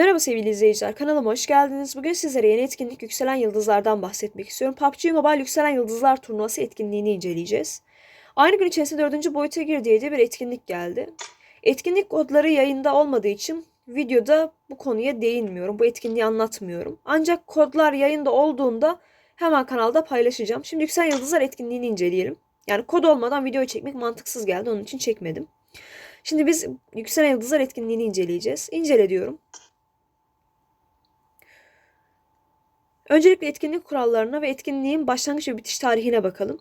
Merhaba sevgili izleyiciler, kanalıma hoş geldiniz. Bugün sizlere yeni etkinlik Yükselen Yıldızlardan bahsetmek istiyorum. PUBG Mobile Yükselen Yıldızlar turnuvası etkinliğini inceleyeceğiz. Aynı gün içerisinde dördüncü boyuta girdiği de bir etkinlik geldi. Etkinlik kodları yayında olmadığı için videoda bu konuya değinmiyorum. Bu etkinliği anlatmıyorum. Ancak kodlar yayında olduğunda hemen kanalda paylaşacağım. Şimdi Yükselen Yıldızlar etkinliğini inceleyelim. Yani kod olmadan video çekmek mantıksız geldi. Onun için çekmedim. Şimdi biz Yükselen Yıldızlar etkinliğini inceleyeceğiz. İncele diyorum. Öncelikle etkinlik kurallarına ve etkinliğin başlangıç ve bitiş tarihine bakalım.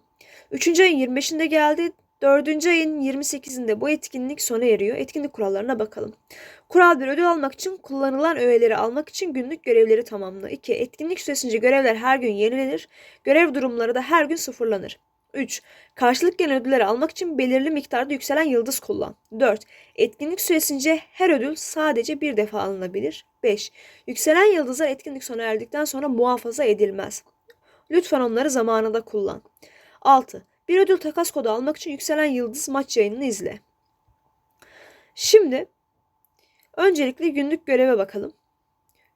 3. ayın 25'inde geldi. 4. ayın 28'inde bu etkinlik sona eriyor. Etkinlik kurallarına bakalım. Kural 1 ödül almak için kullanılan öğeleri almak için günlük görevleri tamamla. 2. Etkinlik süresince görevler her gün yenilenir. Görev durumları da her gün sıfırlanır. 3. Karşılık gelen ödülleri almak için belirli miktarda yükselen yıldız kullan. 4. Etkinlik süresince her ödül sadece bir defa alınabilir. 5. Yükselen yıldızlar etkinlik sona erdikten sonra muhafaza edilmez. Lütfen onları zamanında kullan. 6. Bir ödül takas kodu almak için yükselen yıldız maç yayınını izle. Şimdi öncelikle günlük göreve bakalım.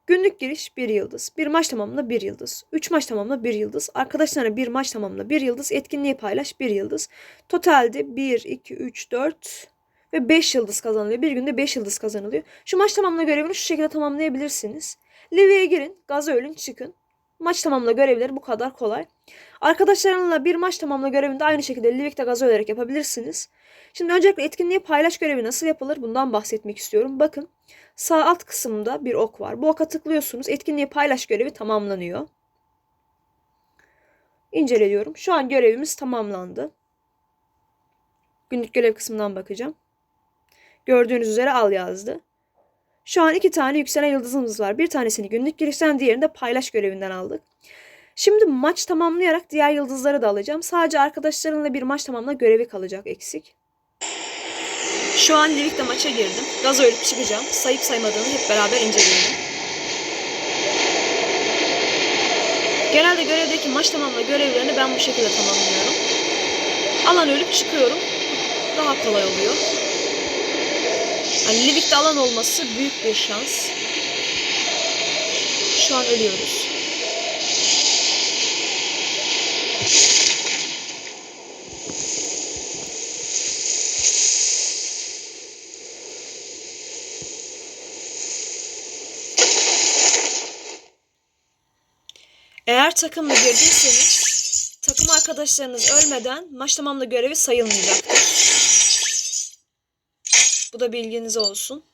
Günlük giriş 1 yıldız. Bir maç tamamla 1 yıldız. 3 maç tamamla 1 yıldız. Arkadaşlarına bir maç tamamla 1 yıldız. Etkinliği paylaş 1 yıldız. Totalde 1, 2, 3, 4 ve 5 yıldız kazanılıyor. Bir günde 5 yıldız kazanılıyor. Şu maç tamamla görevini şu şekilde tamamlayabilirsiniz. Live'ye girin. Gaza ölün çıkın. Maç tamamla görevleri bu kadar kolay. Arkadaşlarınla bir maç tamamla görevini de aynı şekilde Livik'te gaza ölerek yapabilirsiniz. Şimdi öncelikle etkinliği paylaş görevi nasıl yapılır bundan bahsetmek istiyorum. Bakın sağ alt kısımda bir ok var. Bu oka tıklıyorsunuz. Etkinliği paylaş görevi tamamlanıyor. İnceliyorum. Şu an görevimiz tamamlandı. Günlük görev kısmından bakacağım. Gördüğünüz üzere al yazdı. Şu an iki tane yükselen yıldızımız var. Bir tanesini günlük girişten diğerini de paylaş görevinden aldık. Şimdi maç tamamlayarak diğer yıldızları da alacağım. Sadece arkadaşlarımla bir maç tamamla görevi kalacak eksik. Şu an Livik'te maça girdim. Gaz ölüp çıkacağım. Sayıp saymadığını hep beraber inceleyelim. Genelde görevdeki maç tamamla görevlerini ben bu şekilde tamamlıyorum. Alan ölüp çıkıyorum. Daha kolay oluyor. Yani Livik'te alan olması büyük bir şans. Şu an ölüyoruz. Eğer takımla girdiyseniz takım arkadaşlarınız ölmeden maç tamamla görevi sayılmayacaktır. Bu da bilginiz olsun.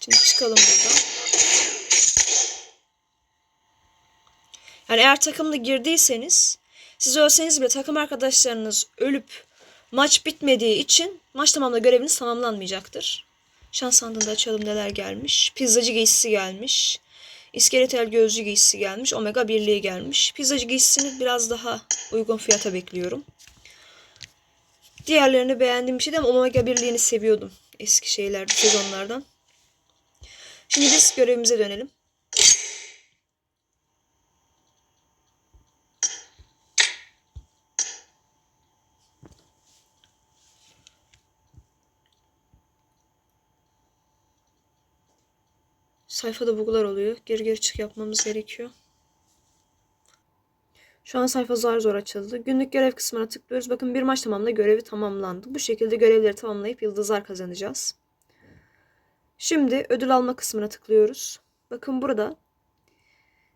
Şimdi çıkalım buradan. Yani eğer takımla girdiyseniz siz ölseniz bile takım arkadaşlarınız ölüp maç bitmediği için maç tamamla göreviniz tamamlanmayacaktır. Şans sandığında açalım neler gelmiş. Pizzacı giysisi gelmiş. İskeletel gözcü giysisi gelmiş. Omega birliği gelmiş. Pizzacı giysisini biraz daha uygun fiyata bekliyorum. Diğerlerini beğendiğim bir şeydi ama Omega birliğini seviyordum. Eski şeylerde, sezonlardan. Şimdi biz görevimize dönelim. Sayfada bug'lar oluyor. Geri geri çık yapmamız gerekiyor. Şu an sayfa zar zor açıldı. Günlük görev kısmına tıklıyoruz. Bakın bir maç tamamla görevi tamamlandı. Bu şekilde görevleri tamamlayıp yıldızlar kazanacağız. Şimdi ödül alma kısmına tıklıyoruz. Bakın burada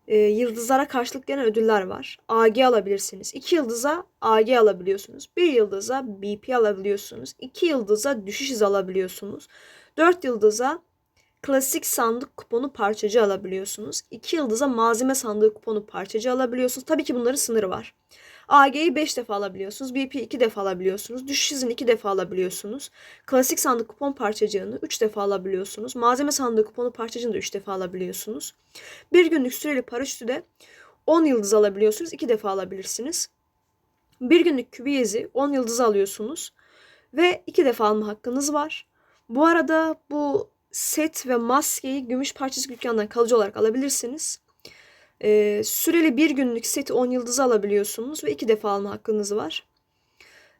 e, yıldızlara karşılık gelen ödüller var. AG alabilirsiniz. 2 yıldıza AG alabiliyorsunuz. 1 yıldıza BP alabiliyorsunuz. 2 yıldıza düşüş hızı alabiliyorsunuz. 4 yıldıza klasik sandık kuponu parçacı alabiliyorsunuz. 2 yıldıza malzeme sandığı kuponu parçacı alabiliyorsunuz. Tabii ki bunların sınırı var. AG'yi 5 defa alabiliyorsunuz. BP 2 defa alabiliyorsunuz. Düşüş hızını 2 defa alabiliyorsunuz. Klasik sandık kupon parçacığını 3 defa alabiliyorsunuz. Malzeme sandığı kuponu parçacığını da 3 defa alabiliyorsunuz. Bir günlük süreli paraşütü de 10 yıldız alabiliyorsunuz. 2 defa alabilirsiniz. Bir günlük kübiyezi 10 yıldız alıyorsunuz. Ve 2 defa alma hakkınız var. Bu arada bu set ve maskeyi gümüş parçası dükkanından kalıcı olarak alabilirsiniz. Ee, süreli bir günlük seti 10 yıldızı alabiliyorsunuz ve 2 defa alma hakkınız var.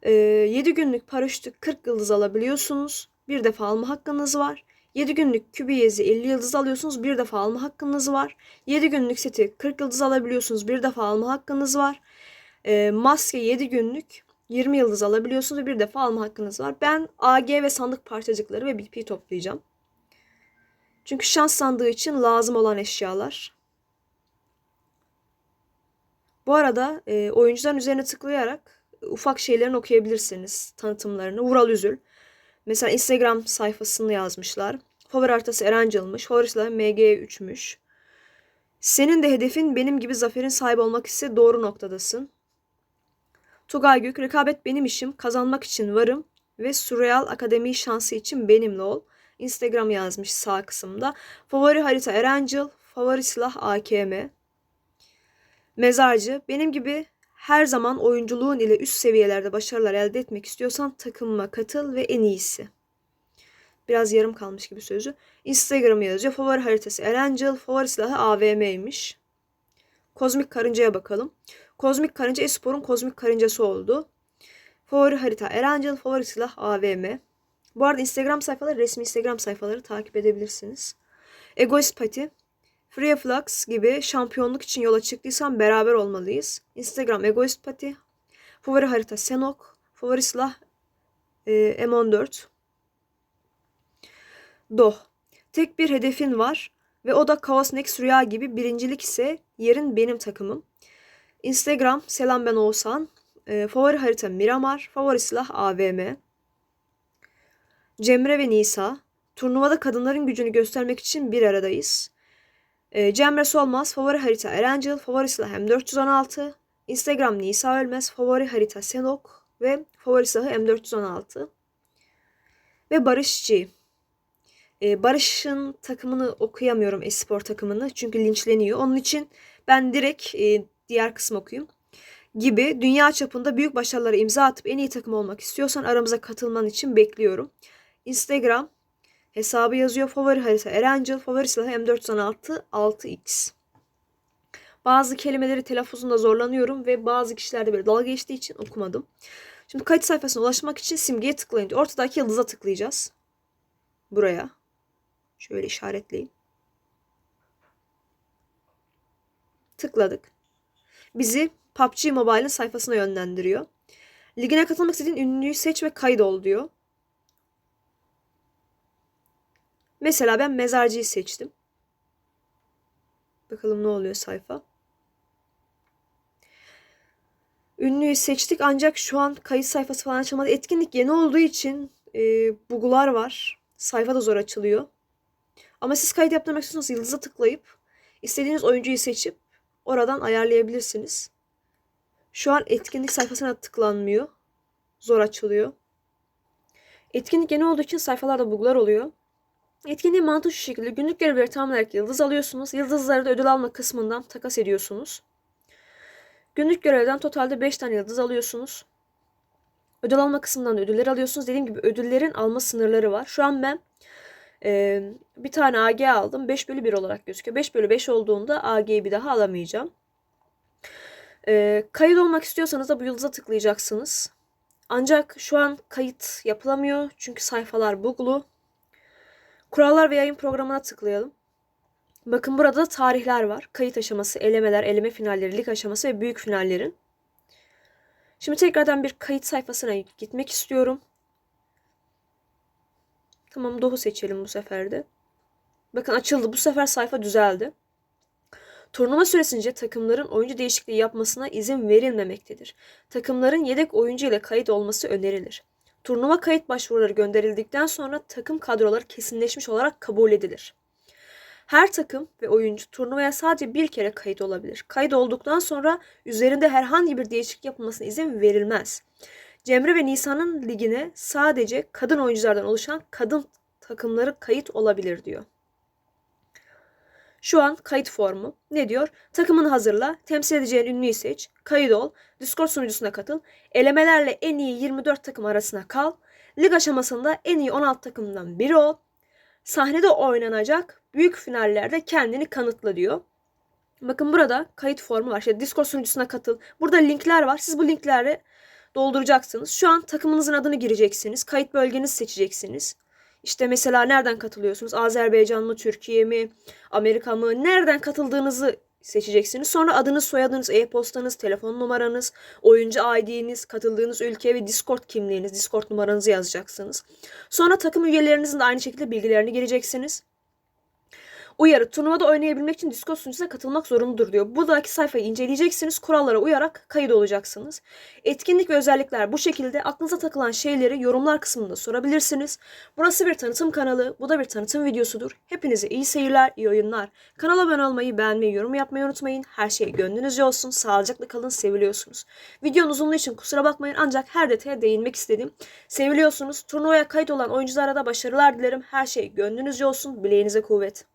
Ee, 7 günlük paraşütü 40 yıldız alabiliyorsunuz. Bir defa alma hakkınız var. 7 günlük kübiyezi 50 yıldız alıyorsunuz. Bir defa alma hakkınız var. 7 günlük seti 40 yıldız alabiliyorsunuz. Bir defa alma hakkınız var. E, maske 7 günlük 20 yıldız alabiliyorsunuz ve bir defa alma hakkınız var. Ben AG ve sandık parçacıkları ve BP toplayacağım. Çünkü şans sandığı için lazım olan eşyalar. Bu arada e, oyuncuların üzerine tıklayarak ufak şeylerini okuyabilirsiniz. Tanıtımlarını. Vural Üzül. Mesela Instagram sayfasını yazmışlar. Favori haritası Erangel'mış. Favorisi MG3'müş. Senin de hedefin benim gibi zaferin sahibi olmak ise doğru noktadasın. Tugay Gök, rekabet benim işim, kazanmak için varım ve Surreal Akademi şansı için benimle ol. Instagram yazmış sağ kısımda. Favori harita Erangel, favori silah AKM. Mezarcı, benim gibi her zaman oyunculuğun ile üst seviyelerde başarılar elde etmek istiyorsan takımıma katıl ve en iyisi. Biraz yarım kalmış gibi sözü. Instagram'a yazıyor. Favori haritası Erangel, favori silahı AVM'ymiş. Kozmik karıncaya bakalım. Kozmik karınca Espor'un kozmik karıncası oldu. Favori harita Erangel, favori silah AVM. Bu arada Instagram sayfaları, resmi Instagram sayfaları takip edebilirsiniz. Egoist Pati. Free Flux gibi şampiyonluk için yola çıktıysan beraber olmalıyız. Instagram Egoist Pati. Favori harita Senok. Favori silah e, M14. Doh. Tek bir hedefin var ve o da Chaos Next Rüya gibi birincilik ise yerin benim takımım. Instagram selam ben Oğuzhan. E, favori harita Miramar. Favori silah AVM. Cemre ve Nisa. Turnuvada kadınların gücünü göstermek için bir aradayız. E, Cemre Solmaz. Favori harita Erangel. Favori silah M416. Instagram Nisa Ölmez. Favori harita Senok. Ve favori silahı M416. Ve Barış G. E, Barış'ın takımını okuyamıyorum espor takımını. Çünkü linçleniyor. Onun için ben direkt e, diğer kısmı okuyayım. Gibi dünya çapında büyük başarılara imza atıp en iyi takım olmak istiyorsan aramıza katılman için bekliyorum. Instagram hesabı yazıyor. Favori harita Erangel. Favori silahı M416 6X. Bazı kelimeleri telaffuzunda zorlanıyorum ve bazı kişilerde böyle dalga geçtiği için okumadım. Şimdi kayıt sayfasına ulaşmak için simgeye tıklayın. Ortadaki yıldıza tıklayacağız. Buraya. Şöyle işaretleyeyim. Tıkladık. Bizi PUBG Mobile'ın sayfasına yönlendiriyor. Ligine katılmak istediğin ünlüyü seç ve kaydol diyor. Mesela ben mezarcıyı seçtim. Bakalım ne oluyor sayfa. Ünlüyü seçtik ancak şu an kayıt sayfası falan açılmadı. Etkinlik yeni olduğu için e, bug'lar var. Sayfa da zor açılıyor. Ama siz kayıt yaptırmak istiyorsanız yıldıza tıklayıp istediğiniz oyuncuyu seçip oradan ayarlayabilirsiniz. Şu an etkinlik sayfasına tıklanmıyor. Zor açılıyor. Etkinlik yeni olduğu için sayfalarda bug'lar oluyor. Etkinliğin mantığı şu şekilde. Günlük görevleri tamamlayarak yıldız alıyorsunuz. Yıldızları da ödül alma kısmından takas ediyorsunuz. Günlük görevden totalde 5 tane yıldız alıyorsunuz. Ödül alma kısmından da ödüller alıyorsunuz. Dediğim gibi ödüllerin alma sınırları var. Şu an ben e, bir tane AG aldım. 5 bölü 1 olarak gözüküyor. 5 bölü 5 olduğunda AG'yi bir daha alamayacağım. E, kayıt olmak istiyorsanız da bu yıldıza tıklayacaksınız. Ancak şu an kayıt yapılamıyor. Çünkü sayfalar buglu. Kurallar ve yayın programına tıklayalım. Bakın burada da tarihler var. Kayıt aşaması, elemeler, eleme finalleri, lig aşaması ve büyük finallerin. Şimdi tekrardan bir kayıt sayfasına gitmek istiyorum. Tamam Doğu seçelim bu sefer de. Bakın açıldı. Bu sefer sayfa düzeldi. Turnuva süresince takımların oyuncu değişikliği yapmasına izin verilmemektedir. Takımların yedek oyuncu ile kayıt olması önerilir. Turnuva kayıt başvuruları gönderildikten sonra takım kadroları kesinleşmiş olarak kabul edilir. Her takım ve oyuncu turnuvaya sadece bir kere kayıt olabilir. Kayıt olduktan sonra üzerinde herhangi bir değişiklik yapılmasına izin verilmez. Cemre ve Nisan'ın ligine sadece kadın oyunculardan oluşan kadın takımları kayıt olabilir diyor. Şu an kayıt formu. Ne diyor? Takımını hazırla, temsil edeceğin ünlüyü seç, kayıt ol, Discord sunucusuna katıl, elemelerle en iyi 24 takım arasına kal, lig aşamasında en iyi 16 takımdan biri ol, sahnede oynanacak büyük finallerde kendini kanıtla diyor. Bakın burada kayıt formu var. İşte Discord sunucusuna katıl. Burada linkler var. Siz bu linkleri dolduracaksınız. Şu an takımınızın adını gireceksiniz. Kayıt bölgenizi seçeceksiniz. İşte mesela nereden katılıyorsunuz? Azerbaycan mı, Türkiye mi, Amerika mı? Nereden katıldığınızı seçeceksiniz. Sonra adınız, soyadınız, e-postanız, telefon numaranız, oyuncu ID'niz, katıldığınız ülke ve Discord kimliğiniz, Discord numaranızı yazacaksınız. Sonra takım üyelerinizin de aynı şekilde bilgilerini gireceksiniz. Uyarı. Turnuvada oynayabilmek için Discord sunucusuna katılmak zorunludur diyor. Buradaki sayfayı inceleyeceksiniz. Kurallara uyarak kayıt olacaksınız. Etkinlik ve özellikler bu şekilde. Aklınıza takılan şeyleri yorumlar kısmında sorabilirsiniz. Burası bir tanıtım kanalı. Bu da bir tanıtım videosudur. Hepinize iyi seyirler, iyi oyunlar. Kanala abone olmayı, beğenmeyi, yorum yapmayı unutmayın. Her şey gönlünüzce olsun. Sağlıcakla kalın, seviliyorsunuz. Videonun uzunluğu için kusura bakmayın ancak her detaya değinmek istedim. Seviliyorsunuz. Turnuvaya kayıt olan oyunculara da başarılar dilerim. Her şey gönlünüzce olsun. Bileğinize kuvvet.